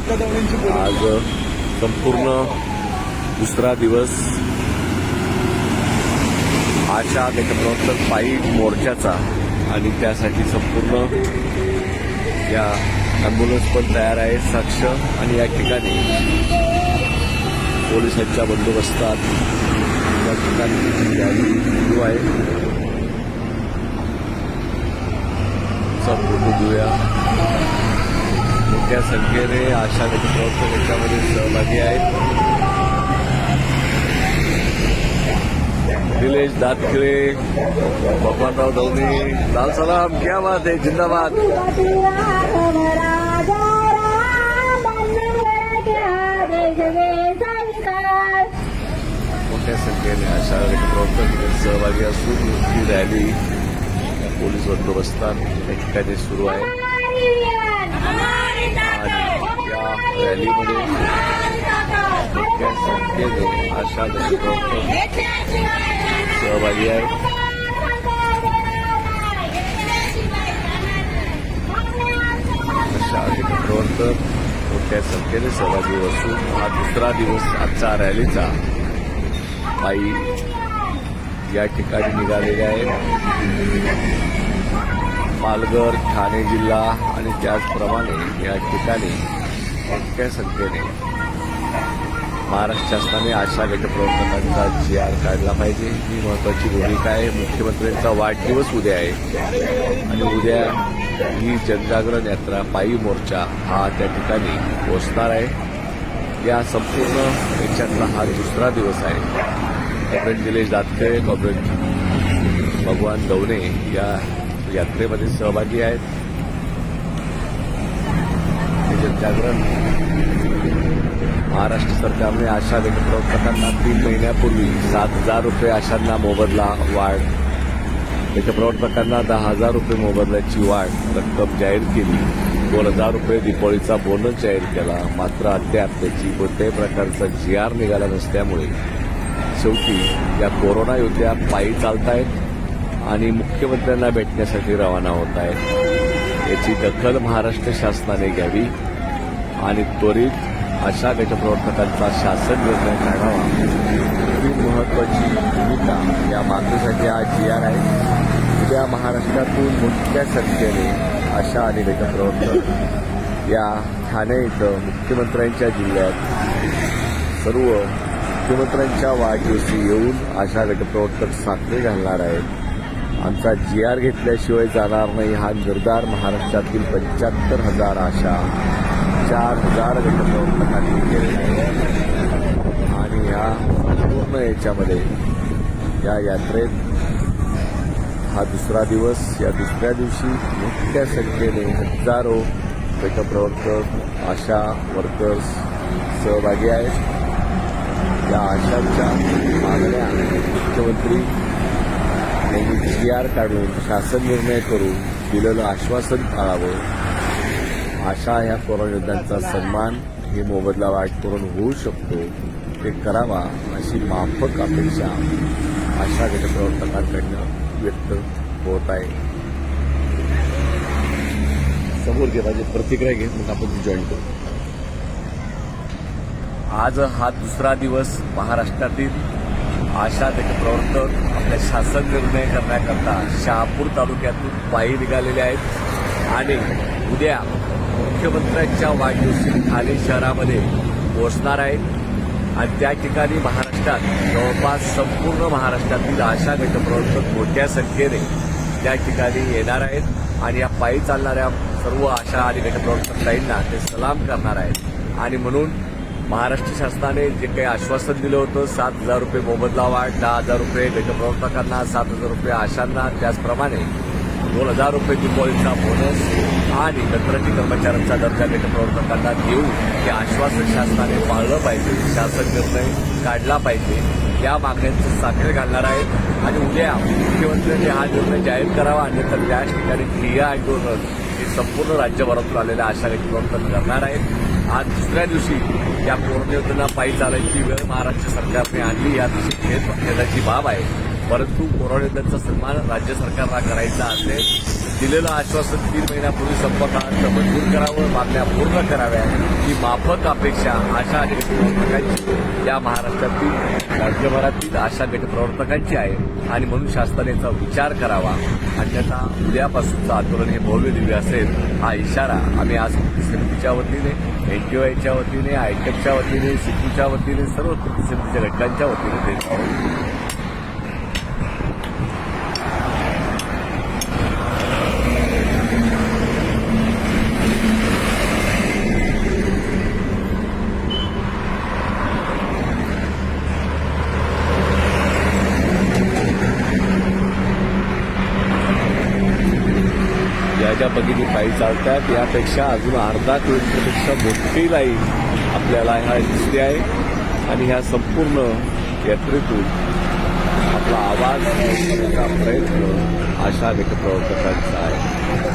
आज संपूर्ण दुसरा दिवस आशा गटप्रवर्तक पायी मोर्चाचा आणि त्यासाठी संपूर्ण या अँब्युलन्स पण तयार आहे साक्ष आणि या ठिकाणी पोलिसांच्या बंदोबस्तात या ठिकाणी रॅली सुरू आहे. संपूर्ण घेऊया. मोठ्या संख्येने आशा गटप्रवर्तक याच्यामध्ये सहभागी आहेत. निलेश दातखिळे भगवानराव दवणे लाल सलाम क्या बात है जिंदाबाद. मोठ्या संख्येने आशा गटप्रवर्तक सहभागी असून ही रॅली पोलीस बंदोबस्तात या ठिकाणी सुरू आहे. आणि या रॅलीमध्ये मोठ्या संख्येने आशा गटप्रवर्तक सहभागी आहेत अशा गटप्रवर्तक मोठ्या संख्येने सहभागी असून हा दुसरा दिवस आजचा रॅलीचा पायी या ठिकाणी निघालेले आहेत पालघर ठाणे जिल्हा आणि त्याचप्रमाणे या ठिकाणी मोठ्या संख्येने महाराष्ट्र शासनाने आशा गटप्रवर्तकांचा जी आर काढला पाहिजे. ही महत्वाची भूमिका आहे. मुख्यमंत्र्यांचा वाढदिवस उद्या आहे. आणि उद्या ही जनजागरण यात्रा पायी मोर्चा हा त्या ठिकाणी पोचणार आहे. या संपूर्ण याच्यातला हा दुसरा दिवस आहे. कॉम्रेड निलेश दातके कॉम्रेड भगवान दवणे या यात्रेमध्ये सहभागी आहेत. हे जनजागरण महाराष्ट्र सरकारने आशा गटप्रवर्तकांना तीन महिन्यापूर्वी सात हजार रुपये आशांना मोबदला वाढ. व्यक्तप्रवर्तकांना दहा हजार रुपये मोबदल्याची वाढ रक्कम जाहीर केली. दोन हजार रुपये दिपावळीचा बोनस जाहीर केला. मात्र अद्याप त्याची कोणत्याही प्रकारचा जी आर निघाला नसल्यामुळे शेवटी या कोरोना योद्ध्या पायी चालतायत. आणि मुख्यमंत्र्यांना भेटण्यासाठी रवाना होत आहेत याची दखल महाराष्ट्र शासनाने घ्यावी आणि त्वरित अशा गटप्रवर्तकांचा शासन निर्णय काढावा ही महत्वाची भूमिका या मागणीसाठी आज जी आर आहे. उद्या महाराष्ट्रातून मोठ्या संख्येने अशा आणि गटप्रवर्तक या ठाणे इथं मुख्यमंत्र्यांच्या जिल्ह्यात सर्व मुख्यमंत्र्यांच्या वाढदिवशी येऊन अशा गटप्रवर्तक साखळी घालणार आहेत. आमचा जी आर घेतल्याशिवाय जाणार नाही हा निर्धार महाराष्ट्रातील पंच्याहत्तर हजार आशा चार हजार घटकांनी केलेला आहे. आणि ह्या पूर्ण याच्यामध्ये या यात्रेत हा दुसरा दिवस या दुसऱ्या दिवशी मोठ्या संख्येने हजारो प्रवर्तक आशा वर्कर्स सहभागी आहेत. या आशांच्या मागण्या मुख्यमंत्री यांनी जी आर काढून शासन निर्णय करून दिलेलं आश्वासन पाळावं. आशा ह्या कोरोना योद्ध्यांचा सन्मान हे मोबदला वाट करून होऊ शकतो. ते करावा अशी माफक अपेक्षा आशा गटप्रवर्तकांकडनं व्यक्त होत आहे. समोर घे माझी प्रतिक्रिया घेत मग आपण जॉईन करू. आज हा दुसरा दिवस महाराष्ट्रातील आशा प्रवर्तक आपल्या शासन निर्णय करण्याकरता शहापूर तालुक्यातून पायी निघालेले आहेत. आणि उद्या मुख्यमंत्र्यांच्या वाढदिवशी ठाणे शहरामध्ये पोहोचणार आहेत. आणि त्या ठिकाणी महाराष्ट्रात जवळपास संपूर्ण महाराष्ट्रातील आशा गटप्रवर्तक मोठ्या संख्येने त्या ठिकाणी येणार आहेत. आणि या पायी चालणाऱ्या सर्व आशा आणि गटप्रवर्तकांना ते सलाम करणार आहेत. आणि म्हणून महाराष्ट्र शासनाने जे काही आश्वासन दिलं होतं सात हजार रुपये मोबदला वाढ दहा हजार रुपये गटप्रवर्तकांना सात हजार रुपये आशांना त्याचप्रमाणे दोन हजार रुपये दिपावळीचा बोनस आणि कंत्राटी कर्मचाऱ्यांचा दर्जा गटप्रवर्तकांना देऊन हे आश्वासन शासनाने पाळलं पाहिजे शासन निर्णय काढला पाहिजे या मागण्यांचं साखळे घालणार आहेत. आणि उद्या मुख्यमंत्र्यांनी हा निर्णय जाहीर करावा अन्यथा त्याच ठिकाणी ठिय्या आंदोलन हे संपूर्ण राज्यभरातून आलेल्या आशा गटप्रवर्तक करणार आहेत. आज दुसऱ्या दिवशी या पूर्णयोजना पायी चालायची वेळ महाराष्ट्र सरकारने आणली या दिवशी खेद खेदाची बाब आहे. परंतु कोरोना सन्मान राज्य सरकारला करायचा असेल दिलेलं आश्वासन तीन महिन्यापूर्वी संपकाळात मंजूर करावं मागण्या पूर्ण कराव्या ही माफक अपेक्षा आशा गटप्रवर्तकांची या महाराष्ट्रातील राज्यभरातील आशा गटप्रवर्तकांची आहे आणि म्हणून शासनानेचा विचार करावा. अन्यथा उद्यापासूनचं आंदोलन हे भव्य दिव्य असेल हा इशारा आम्ही आज समितीच्या वतीने एनटीओआयच्या वतीने आयटेकच्या वतीने सिटूच्या वतीने सर्व कृती घटकांच्या वतीने देत आहोत या ज्या पद्धतीने पायी चालतात यापेक्षा अजून अर्धा किलोमीटरपेक्षा मोठी लाईन आपल्याला ह्या दिसते आहे. आणि ह्या संपूर्ण यात्रेतून आपला आवाज प्रयत्न आशा व्यक्त प्रवर्तकांचा आहे.